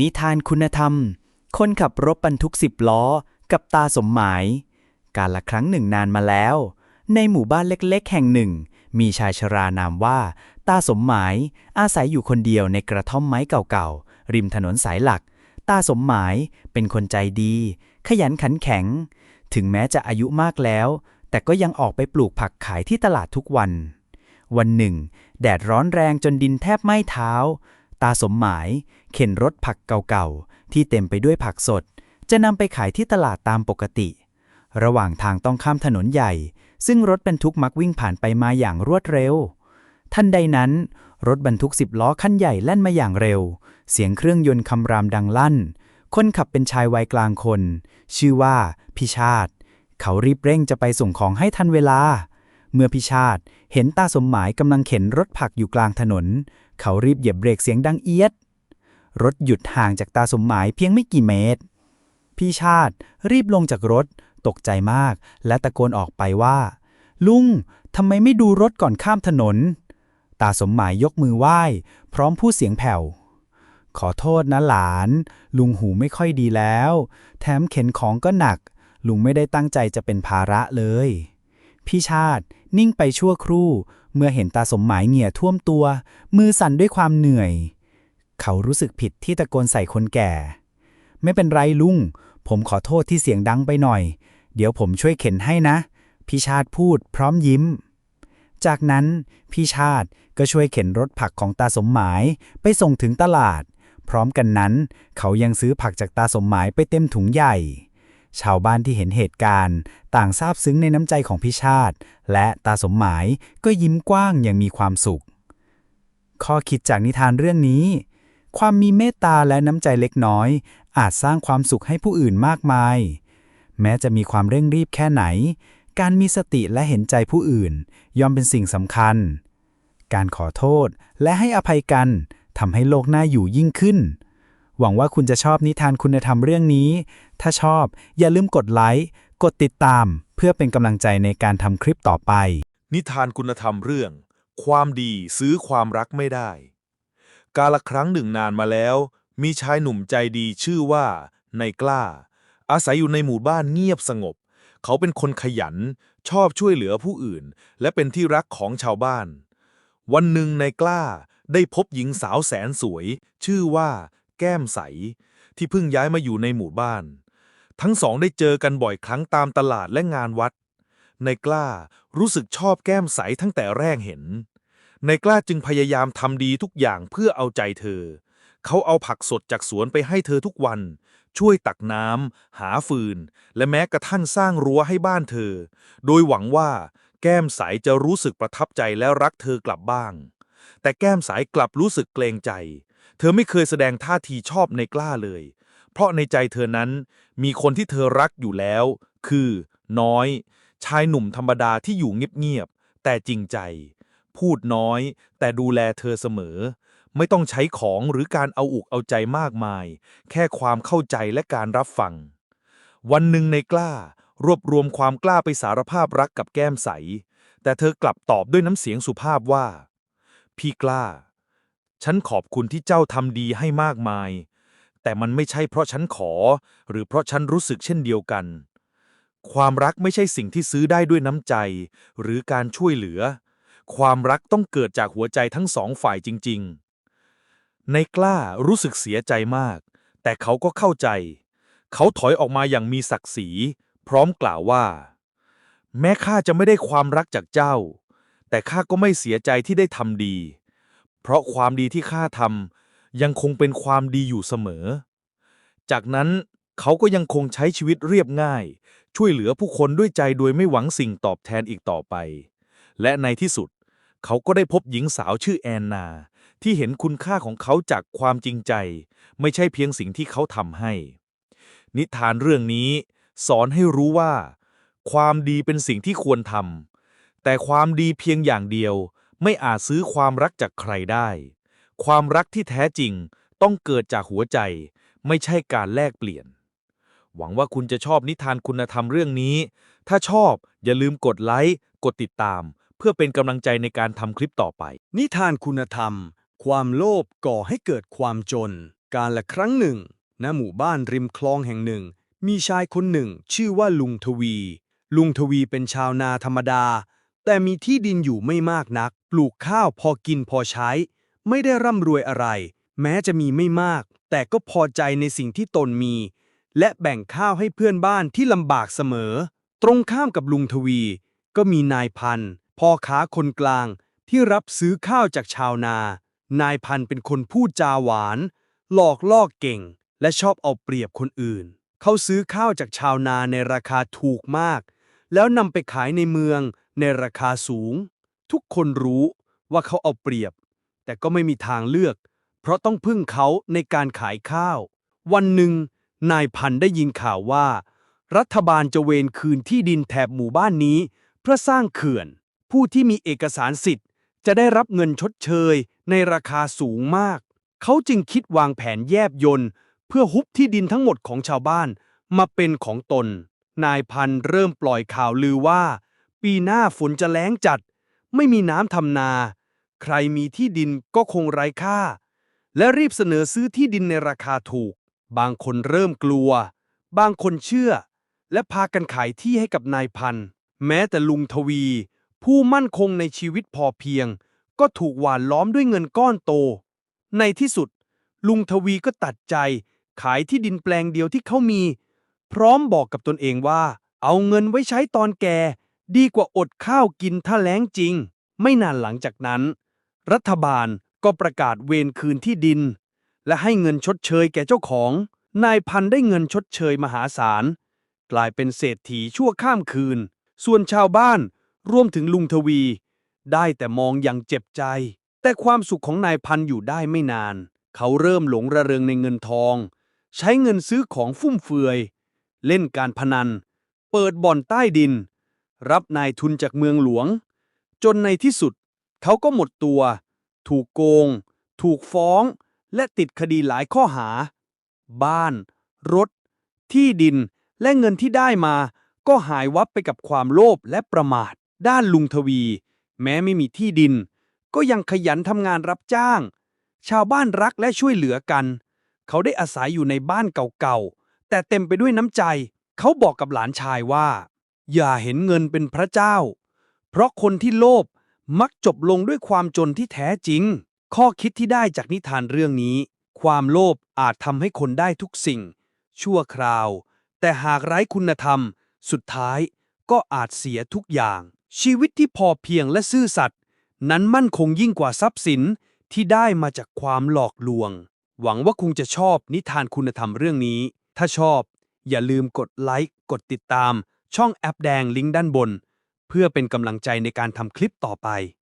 นิทานคุณธรรม คนขับรถบรรทุกสิบล้อ กับตาสมหมาย การละครั้งหนึ่งนานมาแล้ว ในหมู่บ้านเล็กๆ แห่งหนึ่ง มีชายชรานามว่า ตาสมหมาย อาศัยอยู่คนเดียวในกระท่อมไม้เก่าๆ ริมถนนสายหลัก ตาสมหมายเป็นคนใจดี ขยันขันแข็ง ถึงแม้จะอายุมากแล้ว แต่ก็ยังออกไปปลูกผักขายที่ตลาดทุกวัน วันหนึ่ง แดดร้อนแรงจนดินแทบไหม้เท้า ตาสมหมาย เข็นรถผักเก่าๆ ที่เต็มไปด้วยผักสด จะนำไปขายที่ตลาดตามปกติ ระหว่างทางต้องข้ามถนนใหญ่ ซึ่งรถบรรทุกมักวิ่งผ่านไปมาอย่างรวดเร็ว ทันใดนั้น รถบรรทุกสิบล้อคันใหญ่แล่นมาอย่างเร็ว เสียงเครื่องยนต์คำรามดังลั่น คนขับเป็นชายวัยกลางคน ชื่อว่าพิชาติ เขารีบเร่งจะไปส่งของให้ทันเวลาเมื่อพิชาติเห็นตาสมหมายกำลังเข็นรถผักอยู่กลางถนน เขารีบเหยียบเบรกเสียงดังเอียด รถหยุดห่างจากตาสมหมายเพียงไม่กี่เมตร พี่ชาติรีบลงจากรถ ตกใจมาก และตะโกนออกไปว่า ลุงทำไมไม่ดูรถก่อนข้ามถนน ตาสมหมายยกมือไหว้ พร้อมพูดเสียงแผ่ว ขอโทษนะหลาน ลุงหูไม่ค่อยดีแล้ว แถมเข็นของก็หนัก ลุงไม่ได้ตั้งใจจะเป็นภาระเลย พี่ชาติ นิ่งไปชั่วครู่ เมื่อเห็นตาสมหมายเหงื่อท่วมตัว มือสั่นด้วยความเหนื่อย เขารู้สึกผิดที่ตะโกนใส่คนแก่ ไม่เป็นไรลุง ผมขอโทษที่เสียงดังไปหน่อย เดี๋ยวผมช่วยเข็นให้นะ พี่ชาติพูดพร้อมยิ้ม จากนั้นพี่ชาติก็ช่วยเข็นรถผักของตาสมหมายไปส่งถึงตลาด พร้อมกันนั้น เขายังซื้อผักจากตาสมหมายไปเต็มถุงใหญ่ ชาวบ้านที่เห็นเหตุการณ์ ต่างซาบซึ้งในน้ำใจของพี่ชาติ และตาสมหมายก็ยิ้มกว้างอย่างมีความสุข ข้อคิดจากนิทานเรื่องนี้ ความมีเมตตาและน้ำใจเล็กน้อย อาจสร้างความสุขให้ผู้อื่นมากมาย แม้จะมีความเร่งรีบแค่ไหน การมีสติและเห็นใจผู้อื่น ย่อมเป็นสิ่งสำคัญ การขอโทษและให้อภัยกันทำให้โลกน่าอยู่ยิ่งขึ้น หวังว่าคุณจะชอบนิทานคุณธรรมเรื่องนี้ ถ้าชอบอย่าลืมกดไลค์ กดติดตาม เพื่อเป็นกำลังใจในการทำคลิปต่อไป นิทานคุณธรรมเรื่อง ความดีซื้อความรักไม่ได้ กาละครั้งหนึ่งนานมาแล้ว มีชายหนุ่มใจดีชื่อว่านายกล้า อาศัยอยู่ในหมู่บ้านเงียบสงบ เขาเป็นคนขยัน ชอบช่วยเหลือผู้อื่น และเป็นที่รักของชาวบ้าน วันหนึ่งนายกล้าได้พบหญิงสาวแสนสวย ชื่อว่า แก้มใส ที่เพิ่งย้ายมาอยู่ในหมู่บ้าน ทั้งสองได้เจอกันบ่อยครั้งตามตลาดและงานวัด ในกล้ารู้สึกชอบแก้มใสตั้งแต่แรกเห็น ในกล้าจึงพยายามทำดีทุกอย่างเพื่อเอาใจเธอ เขาเอาผักสดจากสวนไปให้เธอทุกวัน ช่วยตักน้ำหาฟืน และแม้กระทั่งสร้างรั้วให้บ้านเธอ โดยหวังว่าแก้มใสจะรู้สึกประทับใจและรักเธอกลับบ้าง แต่แก้มใสกลับรู้สึกเกรงใจ เธอไม่เคยแสดงท่าทีชอบในกล้าเลย เพราะในใจเธอนั้นมีคนที่เธอรักอยู่แล้ว คือ น้อย ชายหนุ่มธรรมดาที่อยู่เงียบๆแต่จริงใจ พูดน้อย แต่ดูแลเธอเสมอ ไม่ต้องใช้ของหรือการเอาอุกเอาใจมากมาย แค่ความเข้าใจและการรับฟัง วันหนึ่งในกล้ารวบรวมความกล้าไปสารภาพรักกับแก้มใส แต่เธอกลับตอบด้วยน้ำเสียงสุภาพว่า พี่กล้า ฉันขอบคุณที่เจ้าทำดีให้มากมาย แต่มันไม่ใช่เพราะฉันขอ หรือเพราะฉันรู้สึกเช่นเดียวกัน ความรักไม่ใช่สิ่งที่ซื้อได้ด้วยน้ำใจ หรือการช่วยเหลือ ความรักต้องเกิดจากหัวใจทั้งสองฝ่ายจริง ๆ ในกล้ารู้สึกเสียใจมาก แต่เขาก็เข้าใจ เขาถอยออกมาอย่างมีศักดิ์ศรี พร้อมกล่าวว่า แม้ข้าจะไม่ได้ความรักจากเจ้า แต่ข้าก็ไม่เสียใจที่ได้ทำดี เพราะความดีที่ข้าทำยังคงเป็นความดีอยู่เสมอ จากนั้นเขาก็ยังคงใช้ชีวิตเรียบง่าย ช่วยเหลือผู้คนด้วยใจโดยไม่หวังสิ่งตอบแทนอีกต่อไป และในที่สุด เขาก็ได้พบหญิงสาวชื่อแอนนา ที่เห็นคุณค่าของเขาจากความจริงใจ ไม่ใช่เพียงสิ่งที่เขาทำให้ นิทานเรื่องนี้สอนให้รู้ว่า ความดีเป็นสิ่งที่ควรทำแต่ความดีเพียงอย่างเดียว ไม่อาจซื้อความรักจากใครได้ ความรักที่แท้จริงต้องเกิดจากหัวใจ ไม่ใช่การแลกเปลี่ยน หวังว่าคุณจะชอบนิทานคุณธรรมเรื่องนี้ ถ้าชอบอย่าลืมกดไลค์ กดติดตาม เพื่อเป็นกำลังใจในการทำคลิปต่อไป นิทานคุณธรรม ความโลภก่อให้เกิดความจน การละครั้งหนึ่ง ณ หมู่บ้านริมคลองแห่งหนึ่ง มีชายคนหนึ่ง ชื่อว่าลุงทวี ลุงทวีเป็นชาวนาธรรมดา แต่มีที่ดินอยู่ไม่มากนัก ปลูกข้าวพอกินพอใช้ ไม่ได้ร่ำรวยอะไร แม้จะมีไม่มาก แต่ก็พอใจในสิ่งที่ตนมี และแบ่งข้าวให้เพื่อนบ้านที่ลำบากเสมอ ตรงข้ามกับลุงทวี ก็มีนายพันพ่อค้าคนกลางที่รับซื้อข้าวจากชาวนา นายพันเป็นคนพูดจาหวาน หลอกล่อเก่ง และชอบเอาเปรียบคนอื่น เขาซื้อข้าวจากชาวนาในราคาถูกมาก แล้วนำไปขายในเมือง ในราคาสูง ทุกคนรู้ว่าเขาเอาเปรียบ แต่ก็ไม่มีทางเลือก เพราะต้องพึ่งเขาในการขายข้าว วันหนึ่ง นายพันได้ยินข่าวว่า รัฐบาลจะเวนคืนที่ดินแถบหมู่บ้านนี้ เพื่อสร้างเขื่อน ผู้ที่มีเอกสารสิทธิ์ จะได้รับเงินชดเชย ในราคาสูงมาก เขาจึงคิดวางแผนแยบยนต์เพื่อฮุบที่ดินทั้งหมดของชาวบ้านมาเป็นของตน นายพันเริ่มปล่อยข่าวลือว่า ปีหน้าฝนจะแล้งจัด ไม่มีน้ำทำนา ใครมีที่ดินก็คงไร้ค่า และรีบเสนอซื้อที่ดินในราคาถูก บางคนเริ่มกลัว บางคนเชื่อ และพากันขายที่ให้กับนายพัน แม้แต่ลุงทวี ผู้มั่นคงในชีวิตพอเพียง ก็ถูกหวานล้อมด้วยเงินก้อนโต ในที่สุด ลุงทวีก็ตัดใจ ขายที่ดินแปลงเดียวที่เขามี พร้อมบอกกับตนเองว่า เอาเงินไว้ใช้ตอนแก่ ดีกว่าอดข้าวกินถ้าแล้งจริง ไม่นานหลังจากนั้น รัฐบาลก็ประกาศเวรคืนที่ดิน และให้เงินชดเชยแก่เจ้าของ นายพันได้เงินชดเชยมหาศาล กลายเป็นเศรษฐีชั่วข้ามคืน ส่วนชาวบ้านรวมถึงลุงทวี ได้แต่มองอย่างเจ็บใจ แต่ความสุขของนายพันอยู่ได้ไม่นาน เขาเริ่มหลงระเริงในเงินทอง ใช้เงินซื้อของฟุ่มเฟือย เล่นการพนัน เปิดบ่อนใต้ดิน รับนายทุนจากเมืองหลวง จนในที่สุด เขาก็หมดตัว ถูกโกง ถูกฟ้อง และติดคดีหลายข้อหา บ้าน รถ ที่ดิน และเงินที่ได้มา ก็หายวับไปกับความโลภและประมาท ด้านลุงทวี แม้ไม่มีที่ดิน ก็ยังขยันทำงานรับจ้าง ชาวบ้านรักและช่วยเหลือกัน เขาได้อาศัยอยู่ในบ้านเก่าๆ แต่เต็มไปด้วยน้ำใจ เขาบอกกับหลานชายว่า อย่าเห็นเงินเป็นพระเจ้า เพราะคนที่โลภมักจบลงด้วยความจนที่แท้จริง ข้อคิดที่ได้จากนิทานเรื่องนี้ ความโลภอาจทำให้คนได้ทุกสิ่ง ชั่วคราว แต่หากไร้คุณธรรม สุดท้ายก็อาจเสียทุกอย่าง ชีวิตที่พอเพียงและซื่อสัตย์นั้นมั่นคงยิ่งกว่าทรัพย์สินที่ได้มาจากความหลอกลวง หวังว่าคงจะชอบนิทานคุณธรรมเรื่องนี้ ถ้าชอบ อย่าลืมกดไลค์กดติดตาม ช่องแอปแดงลิงก์ด้านบน เพื่อเป็นกำลังใจในการทำคลิปต่อไป